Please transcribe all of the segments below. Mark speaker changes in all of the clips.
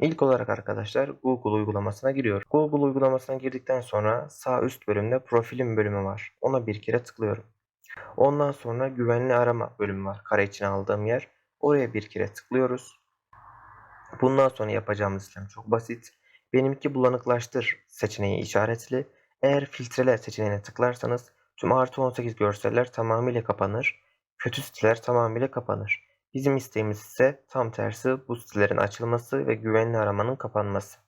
Speaker 1: İlk olarak arkadaşlar Google uygulamasına giriyorum. Google uygulamasına girdikten sonra sağ üst bölümde profilim bölümü var. Ona bir kere tıklıyorum. Ondan sonra güvenli arama bölümü var. Kare içine aldığım yer. Oraya bir kere tıklıyoruz. Bundan sonra yapacağımız işlem çok basit. Benimki bulanıklaştır seçeneği işaretli. Eğer filtreler seçeneğine tıklarsanız tüm artı 18 görseller tamamıyla kapanır. Kötü siteler tamamıyla kapanır. Bizim isteğimiz ise tam tersi bu sitelerin açılması ve güvenli aramanın kapanması.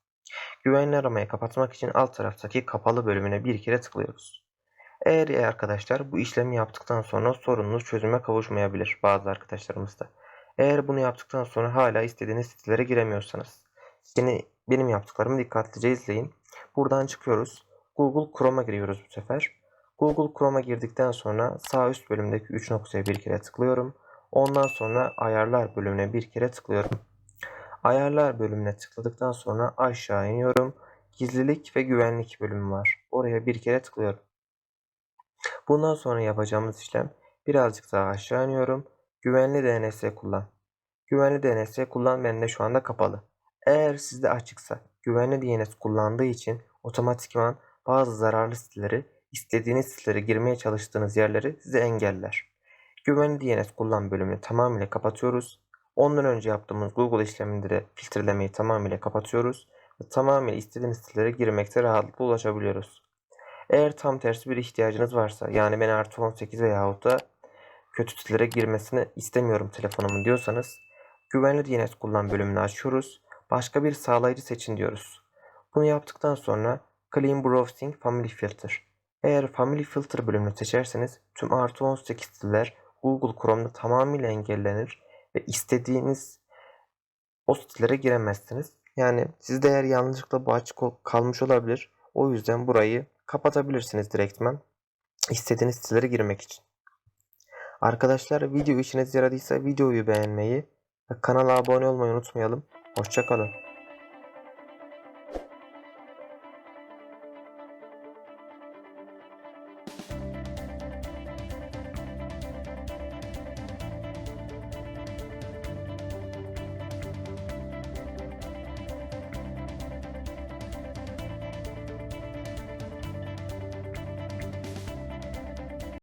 Speaker 1: Güvenli aramayı kapatmak için alt taraftaki kapalı bölümüne bir kere tıklıyoruz. Eğer arkadaşlar bu işlemi yaptıktan sonra sorununuz çözüme kavuşmayabilir bazı arkadaşlarımızda. Eğer bunu yaptıktan sonra hala istediğiniz sitelere giremiyorsanız yine benim yaptıklarımı dikkatlice izleyin. Buradan çıkıyoruz. Google Chrome'a giriyoruz bu sefer. Google Chrome'a girdikten sonra sağ üst bölümdeki 3 noktaya bir kere tıklıyorum. Ondan sonra ayarlar bölümüne bir kere tıklıyorum. Ayarlar bölümüne tıkladıktan sonra aşağı iniyorum. Gizlilik ve güvenlik bölümü var. Oraya bir kere tıklıyorum. Bundan sonra yapacağımız işlem birazcık daha aşağı iniyorum. Güvenli DNS kullan. Güvenli DNS kullan bende şu anda kapalı. Eğer sizde açıksa güvenli DNS kullandığı için otomatikman bazı zararlı siteleri istediğiniz sitelere girmeye çalıştığınız yerleri size engeller. Güvenli DNS kullan bölümünü tamamıyla kapatıyoruz. Ondan önce yaptığımız Google işleminde de filtrelemeyi tamamıyla kapatıyoruz. Ve tamamıyla istediğiniz sitelere girmekte rahatlıkla ulaşabiliyoruz. Eğer tam tersi bir ihtiyacınız varsa yani ben artı 18 veyahut da kötü sitelere girmesini istemiyorum telefonumun diyorsanız güvenli DNS kullan bölümünü açıyoruz. Başka bir sağlayıcı seçin diyoruz. Bunu yaptıktan sonra Clean Browsing Family Filter. Eğer Family Filter bölümünü seçerseniz tüm artı 18 siteler Google Chrome'da tamamıyla engellenir ve istediğiniz o sitelere giremezsiniz. Yani sizde eğer yanlışlıkla bu açık kalmış olabilir. O yüzden burayı kapatabilirsiniz direktmen. İstediğiniz sitelere girmek için. Arkadaşlar video işinize yaradıysa videoyu beğenmeyi ve kanala abone olmayı unutmayalım. Hoşçakalın.